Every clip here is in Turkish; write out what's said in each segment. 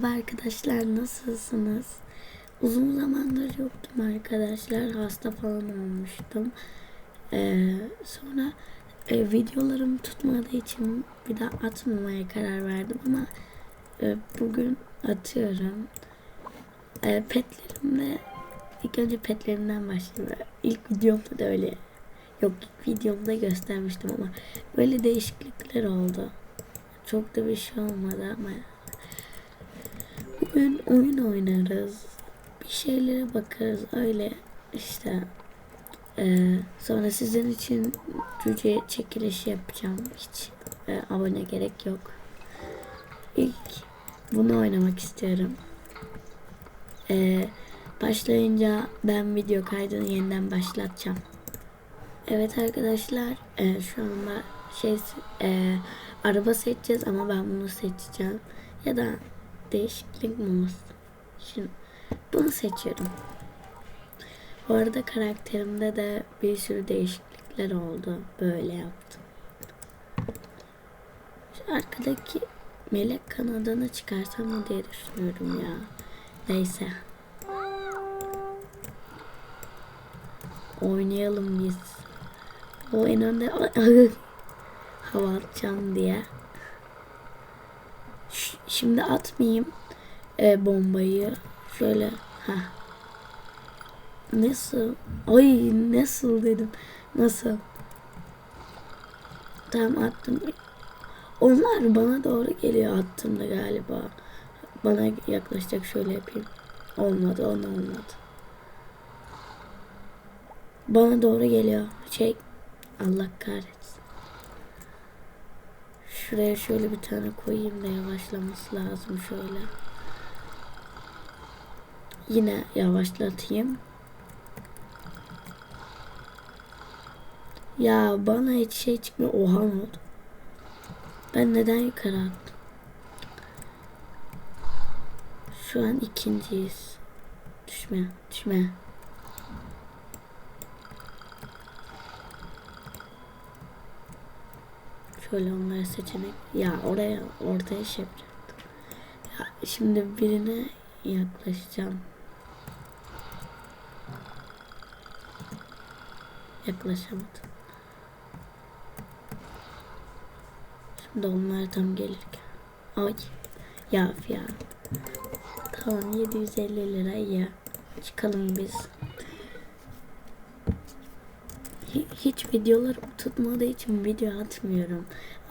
Merhaba Arkadaşlar nasılsınız? Uzun zamandır yoktum arkadaşlar. Hasta falan olmuştum. Ee, sonra e, videolarım tutmadığı için bir daha atmamaya karar verdim ama e, bugün atıyorum. E, petlerimle ilk önce petlerimden başlayayım. İlk videomda da öyle yok ilk videomda göstermiştim ama böyle değişiklikler oldu. Çok da bir şey olmadı ama Bugün oyun oynarız. Bir şeylere bakarız. Öyle işte. Ee, sonra sizin için cüce çekilişi yapacağım. Hiç e, abone gerek yok. İlk bunu oynamak istiyorum. Ee, başlayınca ben video kaydını yeniden başlatacağım. Evet arkadaşlar e, şu anda şey e, araba seçeceğiz ama ben bunu seçeceğim. Ya da değişiklik mi? Şimdi bunu seçiyorum. Bu arada karakterimde de bir sürü değişiklikler oldu. Böyle yaptım. Şu arkadaki melek kanadını çıkarsam mı diye düşünüyorum ya. Neyse. Oynayalım biz. O en önde hava atacağım diye. Şimdi atmayayım e, bombayı. Şöyle ha. Nasıl? Ay nasıl dedim. Nasıl? Tamam attım. Onlar bana doğru geliyor attığımda galiba. Bana yaklaşacak şöyle yapayım. Olmadı ona olmadı. Bana doğru geliyor. Şey Allah kahretsin. Şuraya şöyle bir tane koyayım da yavaşlaması lazım şöyle. Yine yavaşlatayım. Ya bana hiç şey çıkmıyor. Oha ne oldu? Ben neden yukarı attım? Şu an ikinciyiz. Düşme, düşme. Şöyle onları seçenek. Ya oraya ortaya şey yapacaktım. Ya şimdi birine yaklaşacağım. Yaklaşamadım. Şimdi onlar tam gelirken. Ay. Ya ya. Tamam 750 lira ya. Çıkalım biz. Hi- Hiç videolarım tutmadığı için video atmıyorum.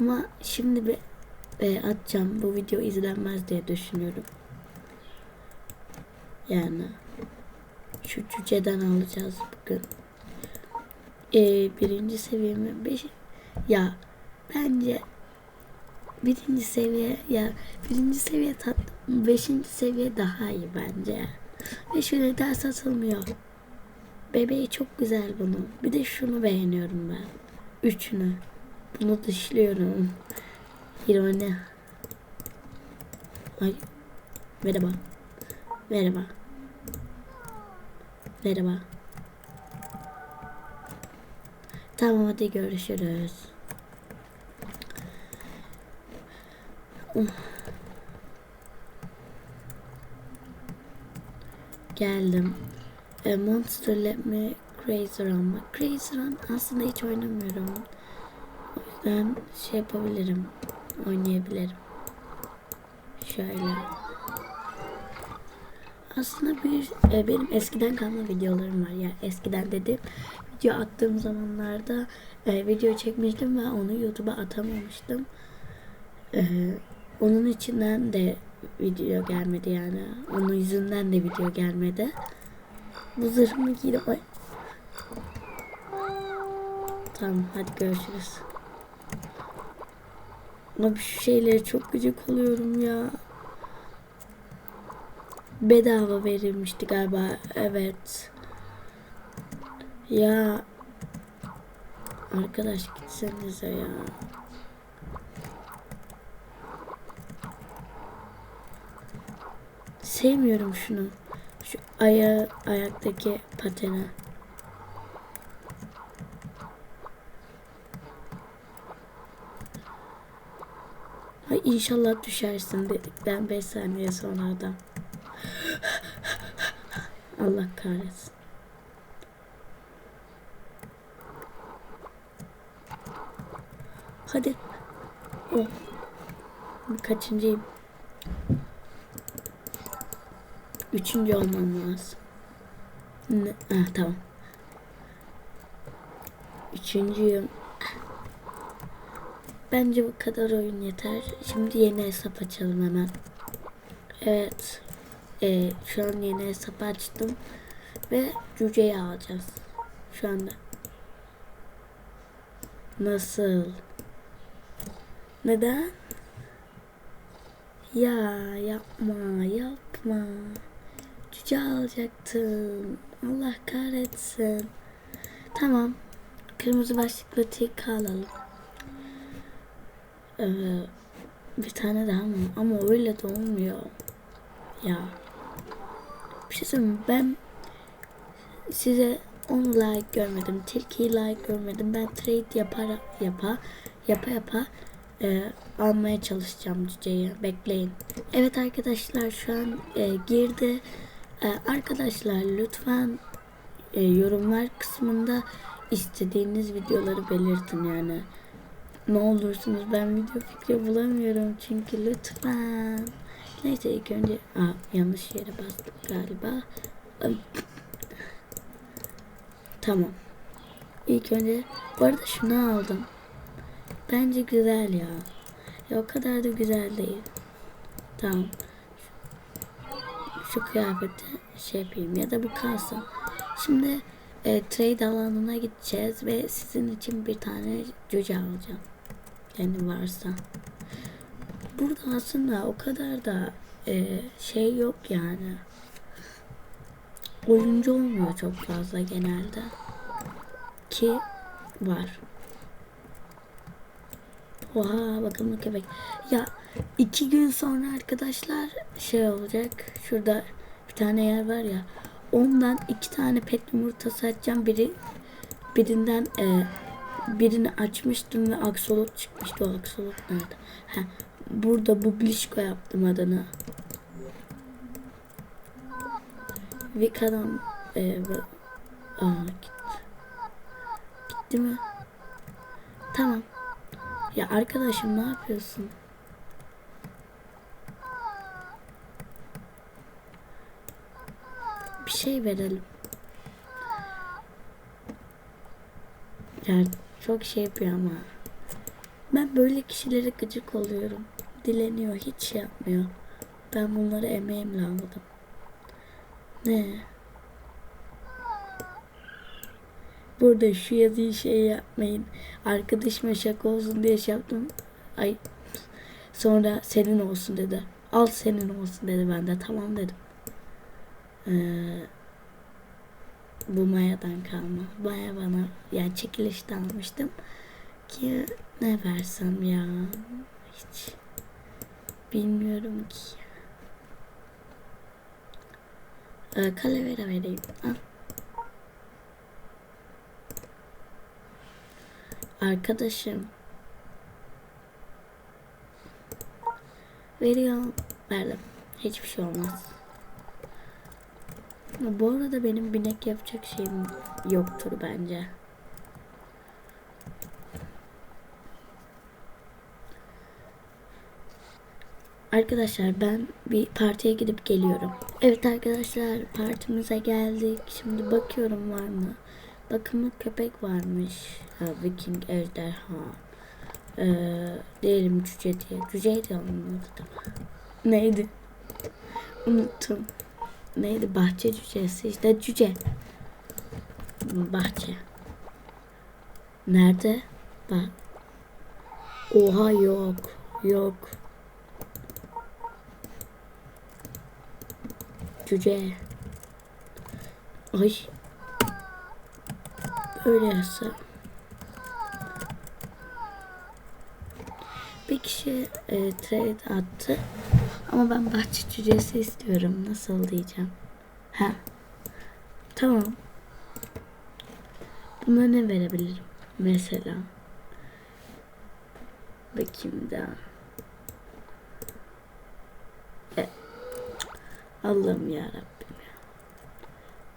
Ama şimdi bir e, atacağım. Bu video izlenmez diye düşünüyorum. Yani şu cüceden alacağız bugün. E, birinci seviye mi? Beş, ya bence birinci seviye ya birinci seviye tat beşinci seviye daha iyi bence. Ve şöyle daha satılmıyor. Bebeği çok güzel bunun. Bir de şunu beğeniyorum ben. Üçünü. Bunu dışlıyorum. İroni. Ay. Merhaba. Merhaba. Merhaba. Tamam hadi görüşürüz. Geldim. E, Monster Let Me Crazy Run mı? Crazy Run aslında hiç oynamıyorum. O yüzden şey yapabilirim. Oynayabilirim. Şöyle. Aslında bir e, benim eskiden kalma videolarım var ya eskiden dedim video attığım zamanlarda e, video çekmiştim ve onu YouTube'a atamamıştım. E, onun içinden de video gelmedi yani. Onun yüzünden de video gelmedi. Bu zırhımı giydim. Tamam hadi görüşürüz. Abi şu şeylere çok gıcık oluyorum ya. Bedava verilmişti galiba. Evet. Ya. Arkadaş gitsenize ya. Sevmiyorum şunu. Şu aya ayaktaki pateni. Ay İnşallah düşersin dedikten 5 saniye sonra adam. Allah kahretsin. Hadi. Oh. Kaçıncıyım? Üçüncü olmam lazım. Ne? Ah, tamam. Üçüncüyüm. Bence bu kadar oyun yeter. Şimdi yeni hesap açalım hemen. Evet. Ee, şu an yeni hesap açtım. Ve cüceyi alacağız. Şu anda. Nasıl? Neden? Ya yapma yapma. Cüce alacaktım. Allah kahretsin. Tamam. Kırmızı başlıklı tik alalım. Ee, bir tane daha mı? Ama öyle de olmuyor. Ya. Bir şey söyleyeyim? Ben size 10 like görmedim. Tilkiyi like görmedim. Ben trade yapar yapa yapa yapa e, almaya çalışacağım cüceyi. Bekleyin. Evet arkadaşlar şu an e, girdi. E, arkadaşlar lütfen e, yorumlar kısmında istediğiniz videoları belirtin yani. Ne olursunuz ben video fikri bulamıyorum çünkü lütfen. Neyse ilk önce Aa, yanlış yere bastık galiba. Tamam. İlk önce bu arada şunu aldım. Bence güzel ya. ya o kadar da güzel değil. Tamam. Şu kıyafeti şey yapayım ya da bu kalsın. Şimdi e, trade alanına gideceğiz ve sizin için bir tane cüce alacağım. Yani varsa. Burada aslında o kadar da e, şey yok yani. Oyuncu olmuyor çok fazla genelde. Ki var. Oha bakın köpek. Ya iki gün sonra arkadaşlar şey olacak. Şurada bir tane yer var ya. Ondan iki tane pet yumurtası açacağım. Biri birinden e, birini açmıştım ve aksolot çıkmıştı. O aksolot nerede? Ha, burada bu Blişko yaptım adını. Vika'dan e, aa, gitti. gitti mi? Tamam. Ya arkadaşım ne yapıyorsun? Bir şey verelim. Yani çok şey yapıyor ama. Ben böyle kişilere gıcık oluyorum. Dileniyor, hiç şey yapmıyor. Ben bunları emeğimle aldım. Ne? Burada şu yazıyı şey yapmayın. Arkadaşıma şaka olsun diye şey yaptım. Ay sonra senin olsun dedi. Al senin olsun dedi ben de tamam dedim. Ee, bu mayadan kalma. Maya bana yani çekilişte almıştım. Ki ne versem ya hiç bilmiyorum ki. Ee, kalavera vereyim. Al. Arkadaşım. Veriyorum. Verdim. Hiçbir şey olmaz. Bu arada benim binek yapacak şeyim yoktur bence. Arkadaşlar ben bir partiye gidip geliyorum. Evet arkadaşlar partimize geldik. Şimdi bakıyorum var mı? Bakımlı köpek varmış. Ha, Viking ejderha. Ee, diyelim cüce diye. Cüceydi onun adı Neydi? Unuttum. Neydi? Bahçe cücesi. işte cüce. Bahçe. Nerede? Bak. Oha yok. Yok. Cüce. Ay. Öyleyse. Bir kişi e, trade attı. Ama ben bahçe cücesi istiyorum. Nasıl diyeceğim? Ha. Tamam. Buna ne verebilirim? Mesela. Bakayım daha. E, Allah'ım ya Rabbim ya.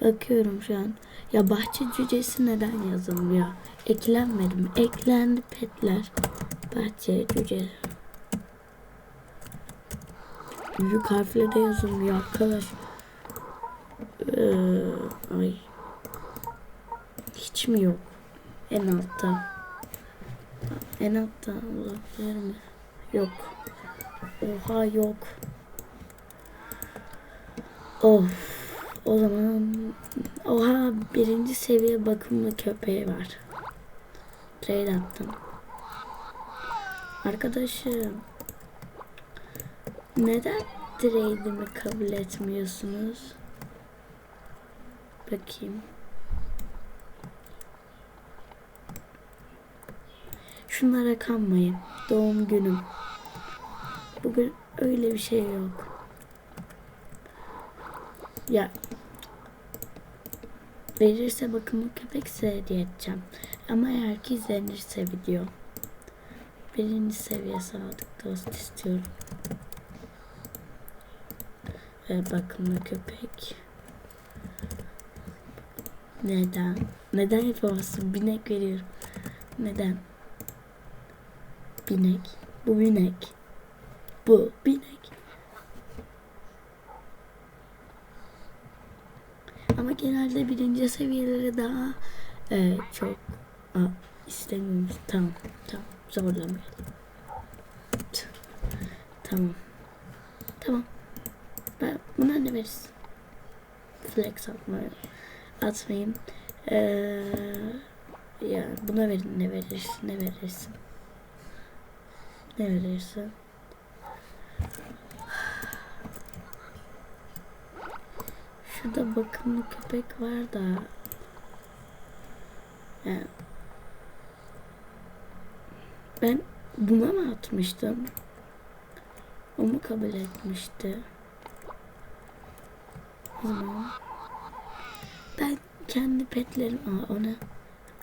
Bakıyorum şu an. Ya bahçe cücesi neden yazılmıyor? Eklenmedi mi? Eklendi petler. Bahçe cücesi. Büyük harfle de yazılmıyor arkadaş. Ee, ay. Hiç mi yok? En altta. En altta olabilir mi? Yok. Oha yok. Of. O zaman oha birinci seviye bakımlı köpeği var. Trade attım. Arkadaşım. Neden trade'imi kabul etmiyorsunuz? Bakayım. Şunlara kanmayın. Doğum günüm. Bugün öyle bir şey yok. Ya verirse bakımlı köpek size hediye edeceğim. Ama eğer ki izlenirse video. Birinci seviye sadık dost istiyorum. Ve bakımlı köpek. Neden? Neden yapamazsın? Binek veriyorum. Neden? Binek. Bu binek. Bu binek. Ama genelde birinci seviyeleri daha e, çok a, istemiyoruz. Tamam. Tamam. Zorlamayalım. Tamam. Tamam. Ben buna ne veririz? Flex atmayı atmayayım. Ee, ya buna verin ne verirsin ne verirsin. Ne verirsin? Şurada bakımlı köpek var da. Yani ben buna mı atmıştım? O mu kabul etmişti? Zaman ben kendi petlerim Aa, ona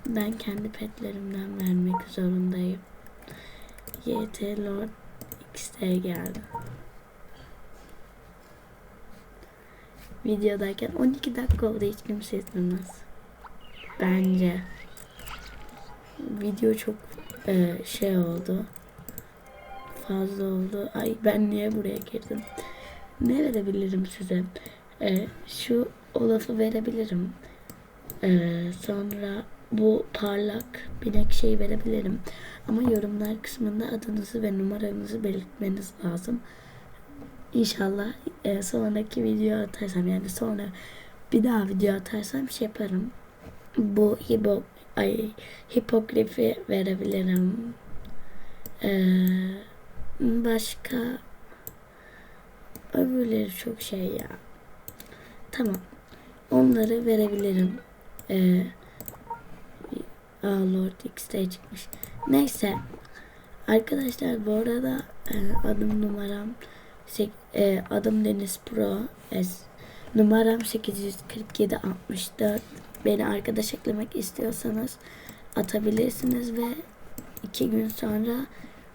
ben kendi petlerimden vermek zorundayım. YT Lord XT geldi. Videodayken 12 dakika oldu hiç kimse izlemez. Bence. Video çok e, şey oldu. Fazla oldu. Ay ben niye buraya girdim? Ne verebilirim size? E, şu Olaf'ı verebilirim. E, sonra bu parlak binek şey verebilirim. Ama yorumlar kısmında adınızı ve numaranızı belirtmeniz lazım. İnşallah e, sonraki video atarsam yani sonra bir daha video atarsam şey yaparım. Bu hipo, ay, hipogrifi verebilirim. Ee, başka öbürleri çok şey ya. Tamam. Onları verebilirim. Ee, Aa, Lord X'de çıkmış. Neyse. Arkadaşlar bu arada e, adım numaram sek- e, adım Deniz Pro. Es, numaram 847 64. Beni arkadaş eklemek istiyorsanız atabilirsiniz ve iki gün sonra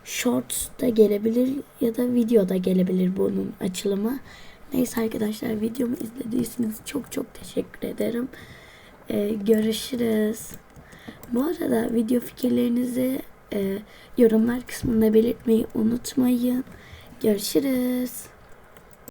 Shorts da gelebilir ya da videoda gelebilir bunun açılımı. Neyse arkadaşlar videomu izlediyseniz çok çok teşekkür ederim. Ee, görüşürüz. Bu arada video fikirlerinizi e, yorumlar kısmında belirtmeyi unutmayın. Görüşürüz.